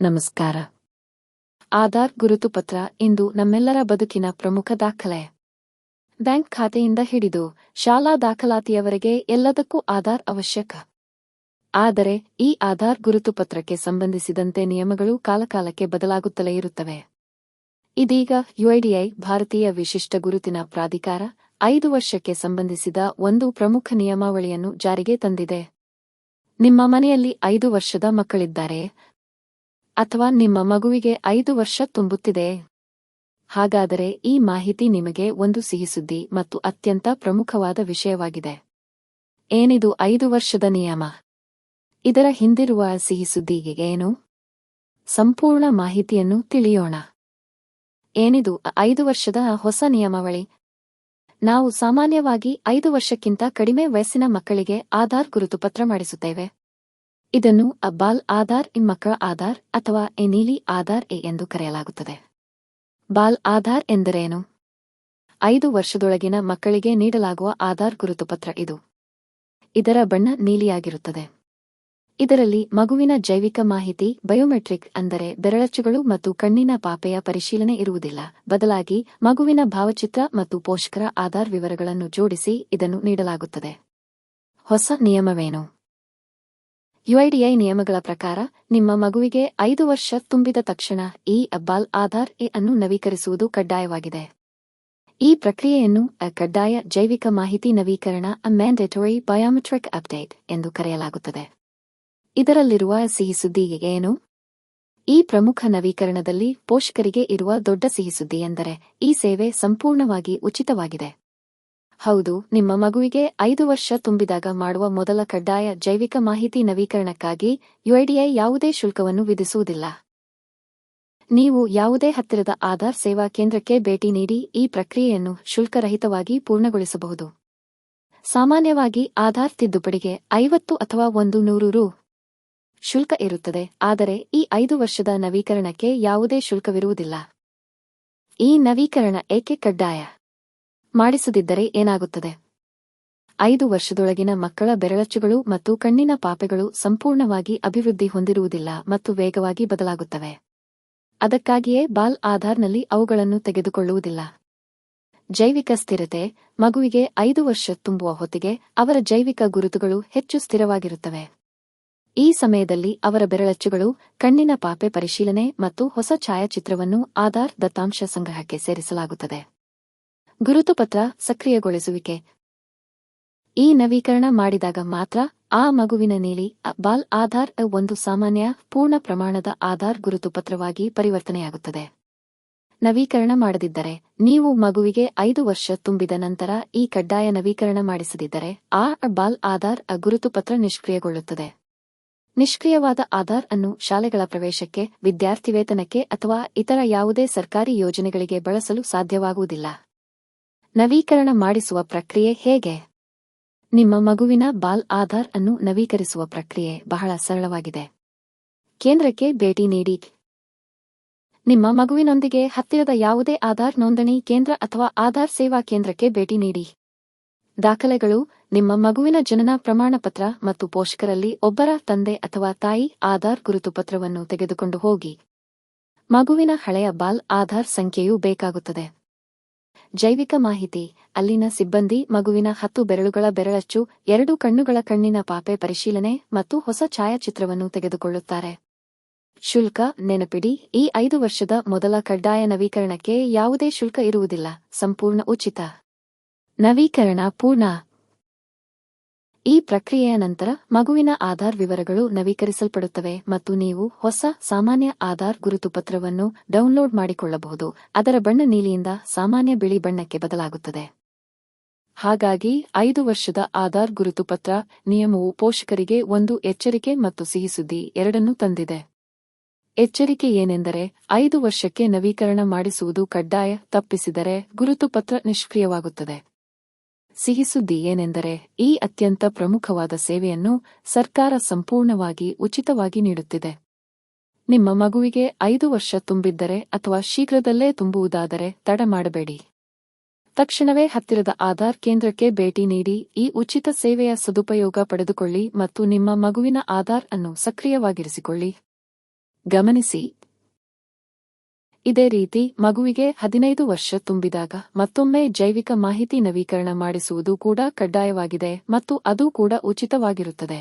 ನಮಸ್ಕಾರ. ಆಧಾರ್ ಗುರುತು ಪತ್ರ ಇಂದು ನಮ್ಮೆಲ್ಲರ ಬದುಕಿನ ಪ್ರಮುಖ ದಾಖಲೆ. ಬ್ಯಾಂಕ್ ಖಾತೆಯಿಂದ ಹಿಡಿದು ಶಾಲಾ ದಾಖಲಾತಿಯವರೆಗೆ ಎಲ್ಲದಕ್ಕೂ ಆಧಾರ್ ಅವಶ್ಯಕ. ಆದರೆ ಈ ಆಧಾರ್ ಗುರುತು ಪತ್ರಕ್ಕೆ ಸಂಬಂಧಿಸಿದಂತೆ ನಿಯಮಗಳು ಕಾಲಕಾಲಕ್ಕೆ ಬದಲಾಗುತ್ತಲೇ ಇರುತ್ತವೆ. ಇದೀಗ ಯುಐಡಿಐ ಭಾರತೀಯ ವಿಶಿಷ್ಟ ಗುರುತಿನ ಪ್ರಾಧಿಕಾರ ಐದು ವರ್ಷಕ್ಕೆ ಸಂಬಂಧಿಸಿದ ಒಂದು ಪ್ರಮುಖ ನಿಯಮಾವಳಿಯನ್ನು ಜಾರಿಗೆ ತಂದಿದೆ. ನಿಮ್ಮ ಮನೆಯಲ್ಲಿ ಐದು ವರ್ಷದ ಮಕ್ಕಳಿದ್ದಾರೆ. ಅಥವಾ ನಿಮ್ಮ ಮಗುವಿಗೆ ಐದು ವರ್ಷ ತುಂಬುತ್ತಿದೆ. ಹಾಗಾದರೆ ಈ ಮಾಹಿತಿ ನಿಮಗೆ ಒಂದು ಸಿಹಿಸುದ್ದಿ ಮತ್ತು ಅತ್ಯಂತ ಪ್ರಮುಖವಾದ ವಿಷಯವಾಗಿದೆ. ಏನಿದು ಐದು ವರ್ಷದ ನಿಯಮ? ಇದರ ಹಿಂದಿರುವ ಸಿಹಿಸುದ್ದಿಗೆ ಏನು? ಸಂಪೂರ್ಣ ಮಾಹಿತಿಯನ್ನು ತಿಳಿಯೋಣ. ಏನಿದು ಐದು ವರ್ಷದ ಹೊಸ ನಿಯಮಾವಳಿ? ನಾವು ಸಾಮಾನ್ಯವಾಗಿ ಐದು ವರ್ಷಕ್ಕಿಂತ ಕಡಿಮೆ ವಯಸ್ಸಿನ ಮಕ್ಕಳಿಗೆ ಆಧಾರ್ ಗುರುತು ಪತ್ರ ಮಾಡಿಸುತ್ತೇವೆ. ಇದನ್ನು ಬಾಲ್ ಆಧಾರ್ ಇನ್ ಮಕ್ಕಳ ಆಧಾರ್ ಅಥವಾ ಎನೀಲಿ ನೀಲಿ ಆಧಾರ್ ಎ ಎಂದು ಕರೆಯಲಾಗುತ್ತದೆ. ಬಾಲ್ ಆಧಾರ್ ಎಂದರೇನು? ಐದು ವರ್ಷದೊಳಗಿನ ಮಕ್ಕಳಿಗೆ ನೀಡಲಾಗುವ ಆಧಾರ್ ಗುರುತು ಪತ್ರ ಇದು. ಇದರ ಬಣ್ಣ ನೀಲಿಯಾಗಿರುತ್ತದೆ. ಇದರಲ್ಲಿ ಮಗುವಿನ ಜೈವಿಕ ಮಾಹಿತಿ, ಬಯೋಮೆಟ್ರಿಕ್ ಅಂದರೆ ಬೆರಳಚ್ಚುಗಳು ಮತ್ತು ಕಣ್ಣಿನ ಪಾಪೆಯ ಪರಿಶೀಲನೆ ಇರುವುದಿಲ್ಲ. ಬದಲಾಗಿ ಮಗುವಿನ ಭಾವಚಿತ್ರ ಮತ್ತು ಪೋಷಕರ ಆಧಾರ್ ವಿವರಗಳನ್ನು ಜೋಡಿಸಿ ಇದನ್ನು ನೀಡಲಾಗುತ್ತದೆ. ಹೊಸ ನಿಯಮವೇನು? ಯುಐಡಿಐ ನಿಯಮಗಳ ಪ್ರಕಾರ, ನಿಮ್ಮ ಮಗುವಿಗೆ ಐದು ವರ್ಷ ತುಂಬಿದ ತಕ್ಷಣ ಈ ಅಬ್ಬಾಲ್ ಆಧಾರ್ ಎ ಅನ್ನು ನವೀಕರಿಸುವುದು ಕಡ್ಡಾಯವಾಗಿದೆ. ಈ ಪ್ರಕ್ರಿಯೆಯನ್ನು ಕಡ್ಡಾಯ ಜೈವಿಕ ಮಾಹಿತಿ ನವೀಕರಣ, ಅ ಬಯೋಮೆಟ್ರಿಕ್ ಅಪ್ಡೇಟ್ ಎಂದು ಕರೆಯಲಾಗುತ್ತದೆ. ಇದರಲ್ಲಿರುವ ಸಿಹಿ ಸುದ್ದಿ ಏನು? ಈ ಪ್ರಮುಖ ನವೀಕರಣದಲ್ಲಿ ಪೋಷಕರಿಗೆ ಇರುವ ದೊಡ್ಡ ಸಿಹಿಸುದ್ದಿ ಎಂದರೆ ಈ ಸೇವೆ ಸಂಪೂರ್ಣವಾಗಿ ಉಚಿತವಾಗಿದೆ. ಹೌದು, ನಿಮ್ಮ ಮಗುವಿಗೆ ಐದು ವರ್ಷ ತುಂಬಿದಾಗ ಮಾಡುವ ಮೊದಲ ಕಡ್ಡಾಯ ಜೈವಿಕ ಮಾಹಿತಿ ನವೀಕರಣಕ್ಕಾಗಿ ಯುಐಡಿಐ ಯಾವುದೇ ಶುಲ್ಕವನ್ನು ವಿಧಿಸುವುದಿಲ್ಲ. ನೀವು ಯಾವುದೇ ಹತ್ತಿರದ ಆಧಾರ್ ಸೇವಾ ಕೇಂದ್ರಕ್ಕೆ ಭೇಟಿ ನೀಡಿ ಈ ಪ್ರಕ್ರಿಯೆಯನ್ನು ಶುಲ್ಕರಹಿತವಾಗಿ ಪೂರ್ಣಗೊಳಿಸಬಹುದು. ಸಾಮಾನ್ಯವಾಗಿ ಆಧಾರ್ ತಿದ್ದುಪಡಿಗೆ ಐವತ್ತು ಅಥವಾ ಒಂದು ನೂರು ರು ಶುಲ್ಕ ಇರುತ್ತದೆ, ಆದರೆ ಈ ಐದು ವರ್ಷದ ನವೀಕರಣಕ್ಕೆ ಯಾವುದೇ ಶುಲ್ಕವಿರುವುದಿಲ್ಲ. ಈ ನವೀಕರಣ ಏಕೆ ಕಡ್ಡಾಯ? ಮಾಡಿಸದಿದ್ದರೆ ಏನಾಗುತ್ತದೆ? ಐದು ವರ್ಷದೊಳಗಿನ ಮಕ್ಕಳ ಬೆರಳಚ್ಚುಗಳು ಮತ್ತು ಕಣ್ಣಿನ ಪಾಪೆಗಳು ಸಂಪೂರ್ಣವಾಗಿ ಅಭಿವೃದ್ಧಿ ಹೊಂದಿರುವುದಿಲ್ಲ ಮತ್ತು ವೇಗವಾಗಿ ಬದಲಾಗುತ್ತವೆ. ಅದಕ್ಕಾಗಿಯೇ ಬಾಲ್ ಆಧಾರ್ನಲ್ಲಿ ಅವುಗಳನ್ನು ತೆಗೆದುಕೊಳ್ಳುವುದಿಲ್ಲ. ಜೈವಿಕ ಸ್ಥಿರತೆ, ಮಗುವಿಗೆ ಐದು ವರ್ಷ ತುಂಬುವ ಹೊತ್ತಿಗೆ ಅವರ ಜೈವಿಕ ಗುರುತುಗಳು ಹೆಚ್ಚು ಸ್ಥಿರವಾಗಿರುತ್ತವೆ. ಈ ಸಮಯದಲ್ಲಿ ಅವರ ಬೆರಳಚ್ಚುಗಳು, ಕಣ್ಣಿನ ಪಾಪೆ ಪರಿಶೀಲನೆ ಮತ್ತು ಹೊಸ ಛಾಯಾಚಿತ್ರವನ್ನು ಆಧಾರ್ ದತ್ತಾಂಶ ಸಂಗ್ರಹಕ್ಕೆ ಸೇರಿಸಲಾಗುತ್ತದೆ. ಗುರುತುಪತ್ರ ಸಕ್ರಿಯಗೊಳಿಸುವಿಕೆ. ಈ ನವೀಕರಣ ಮಾಡಿದಾಗ ಮಾತ್ರ ಆ ಮಗುವಿನ ನೀಲಿ ಬಾಲ್ ಆಧಾರ್ ಒಂದು ಸಾಮಾನ್ಯ, ಪೂರ್ಣ ಪ್ರಮಾಣದ ಆಧಾರ್ ಗುರುತುಪತ್ರವಾಗಿ ಪರಿವರ್ತನೆಯಾಗುತ್ತದೆ. ನವೀಕರಣ ಮಾಡದಿದ್ದರೆ, ನೀವು ಮಗುವಿಗೆ ಐದು ವರ್ಷ ತುಂಬಿದ ನಂತರ ಈ ಕಡ್ಡಾಯ ನವೀಕರಣ ಮಾಡಿಸದಿದ್ದರೆ, ಆ ಬಾಲ್ ಆಧಾರ್ ಗುರುತುಪತ್ರ ನಿಷ್ಕ್ರಿಯಗೊಳ್ಳುತ್ತದೆ. ನಿಷ್ಕ್ರಿಯವಾದ ಆಧಾರ್ ಅನ್ನು ಶಾಲೆಗಳ ಪ್ರವೇಶಕ್ಕೆ, ವಿದ್ಯಾರ್ಥಿವೇತನಕ್ಕೆ ಅಥವಾ ಇತರ ಯಾವುದೇ ಸರ್ಕಾರಿ ಯೋಜನೆಗಳಿಗೆ ಬಳಸಲು ಸಾಧ್ಯವಾಗುವುದಿಲ್ಲ. ನವೀಕರಣ ಮಾಡಿಸುವ ಪ್ರಕ್ರಿಯೆ ಹೇಗೆ? ನಿಮ್ಮ ಮಗುವಿನ ಬಾಲ್ ಆಧಾರ್ ಅನ್ನು ನವೀಕರಿಸುವ ಪ್ರಕ್ರಿಯೆ ಬಹಳ ಸರಳವಾಗಿದೆ. ಕೇಂದ್ರಕ್ಕೆ ಭೇಟಿ ನೀಡಿ. ನಿಮ್ಮ ಮಗುವಿನೊಂದಿಗೆ ಹತ್ತಿರದ ಯಾವುದೇ ಆಧಾರ್ ನೋಂದಣಿ ಕೇಂದ್ರ ಅಥವಾ ಆಧಾರ್ ಸೇವಾ ಕೇಂದ್ರಕ್ಕೆ ಭೇಟಿ ನೀಡಿ. ದಾಖಲೆಗಳು ನಿಮ್ಮ ಮಗುವಿನ ಜನನ ಪ್ರಮಾಣಪತ್ರ ಮತ್ತು ಪೋಷಕರಲ್ಲಿ ಒಬ್ಬರ ತಂದೆ ಅಥವಾ ತಾಯಿ ಆಧಾರ್ ಗುರುತುಪತ್ರವನ್ನು ತೆಗೆದುಕೊಂಡು ಹೋಗಿ. ಮಗುವಿನ ಹಳೆಯ ಬಾಲ್ ಆಧಾರ್ ಸಂಖ್ಯೆಯೂ ಬೇಕಾಗುತ್ತದೆ. ಜೈವಿಕ ಮಾಹಿತಿ, ಅಲ್ಲಿನ ಸಿಬ್ಬಂದಿ, ಮಗುವಿನ ಹತ್ತು ಬೆರಳುಗಳ ಬೆರಳಚ್ಚು, ಎರಡು ಕಣ್ಣುಗಳ ಕಣ್ಣಿನ ಪಾಪೆ ಪರಿಶೀಲನೆ ಮತ್ತು ಹೊಸ ಛಾಯಾಚಿತ್ರವನ್ನು ತೆಗೆದುಕೊಳ್ಳುತ್ತಾರೆ. ಶುಲ್ಕ, ನೆನಪಿಡಿ, ಈ ಐದು ವರ್ಷದ ಮೊದಲ ಕಡ್ಡಾಯ ನವೀಕರಣಕ್ಕೆ ಯಾವುದೇ ಶುಲ್ಕ ಇರುವುದಿಲ್ಲ, ಸಂಪೂರ್ಣ ಉಚಿತ. ನವೀಕರಣ ಪೂರ್ಣ. ಈ ಪ್ರಕ್ರಿಯೆಯ ನಂತರ ಮಗುವಿನ ಆಧಾರ್ ವಿವರಗಳು ನವೀಕರಿಸಲ್ಪಡುತ್ತವೆ ಮತ್ತು ನೀವು ಹೊಸ ಸಾಮಾನ್ಯ ಆಧಾರ್ ಗುರುತುಪತ್ರವನ್ನು ಡೌನ್ಲೋಡ್ ಮಾಡಿಕೊಳ್ಳಬಹುದು. ಅದರ ಬಣ್ಣ ನೀಲಿಯಿಂದ ಸಾಮಾನ್ಯ ಬಿಳಿ ಬಣ್ಣಕ್ಕೆ ಬದಲಾಗುತ್ತದೆ. ಹಾಗಾಗಿ ಐದು ವರ್ಷದ ಆಧಾರ್ ಗುರುತುಪತ್ರ ನಿಯಮವು ಪೋಷಕರಿಗೆ ಒಂದು ಎಚ್ಚರಿಕೆ ಮತ್ತು ಸಿಹಿಸುದ್ದಿ ಎರಡನ್ನೂ ತಂದಿದೆ. ಎಚ್ಚರಿಕೆ ಏನೆಂದರೆ ಐದು ವರ್ಷಕ್ಕೆ ನವೀಕರಣ ಮಾಡಿಸುವುದು ಕಡ್ಡಾಯ, ತಪ್ಪಿಸಿದರೆ ಗುರುತುಪತ್ರ ನಿಷ್ಕ್ರಿಯವಾಗುತ್ತದೆ. ಸಿಹಿಸುದ್ದಿ ಏನೆಂದರೆ ಈ ಅತ್ಯಂತ ಪ್ರಮುಖವಾದ ಸೇವೆಯನ್ನು ಸರ್ಕಾರ ಸಂಪೂರ್ಣವಾಗಿ ಉಚಿತವಾಗಿ ನೀಡುತ್ತಿದೆ. ನಿಮ್ಮ ಮಗುವಿಗೆ ಐದು ವರ್ಷ ತುಂಬಿದ್ದರೆ ಅಥವಾ ಶೀಘ್ರದಲ್ಲೇ ತುಂಬುವುದಾದರೆ ತಡ ಮಾಡಬೇಡಿ. ತಕ್ಷಣವೇ ಹತ್ತಿರದ ಆಧಾರ್ ಕೇಂದ್ರಕ್ಕೆ ಭೇಟಿ ನೀಡಿ ಈ ಉಚಿತ ಸೇವೆಯ ಸದುಪಯೋಗ ಪಡೆದುಕೊಳ್ಳಿ ಮತ್ತು ನಿಮ್ಮ ಮಗುವಿನ ಆಧಾರ್ ಅನ್ನು ಸಕ್ರಿಯವಾಗಿರಿಸಿಕೊಳ್ಳಿ. ಗಮನಿಸಿ ಇದೇ ರೀತಿ ಮಗುವಿಗೆ ಹದಿನೈದು ವರ್ಷ ತುಂಬಿದಾಗ ಮತ್ತೊಮ್ಮೆ ಜೈವಿಕ ಮಾಹಿತಿ ನವೀಕರಣ ಮಾಡಿಸುವುದು ಕೂಡ ಕಡ್ಡಾಯವಾಗಿದೆ ಮತ್ತು ಅದು ಕೂಡ ಉಚಿತವಾಗಿರುತ್ತದೆ.